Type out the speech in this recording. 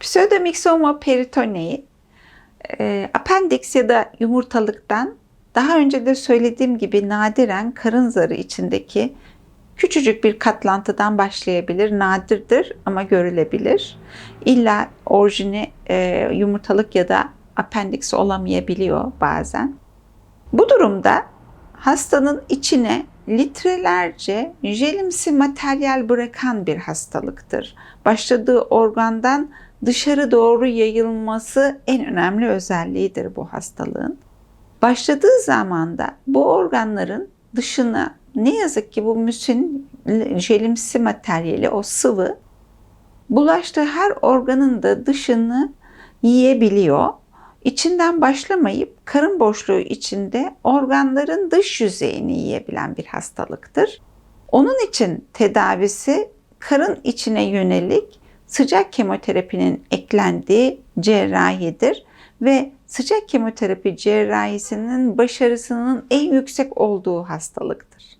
Pseudomyxoma peritonei e, apendix ya da yumurtalıktan daha önce de söylediğim gibi nadiren karın zarı içindeki küçücük bir katlantıdan başlayabilir. Nadirdir ama görülebilir. İlla orijini e, yumurtalık ya da apendix olamayabiliyor bazen. Bu durumda hastanın içine litrelerce jelimsi materyal bırakan bir hastalıktır. Başladığı organdan dışarı doğru yayılması en önemli özelliğidir bu hastalığın. Başladığı zamanda bu organların dışına ne yazık ki bu müsin jelimsi materyali o sıvı bulaştığı her organın da dışını yiyebiliyor. İçinden başlamayıp karın boşluğu içinde organların dış yüzeyini yiyebilen bir hastalıktır. Onun için tedavisi karın içine yönelik sıcak kemoterapinin eklendiği cerrahidir ve sıcak kemoterapi cerrahisinin başarısının en yüksek olduğu hastalıktır.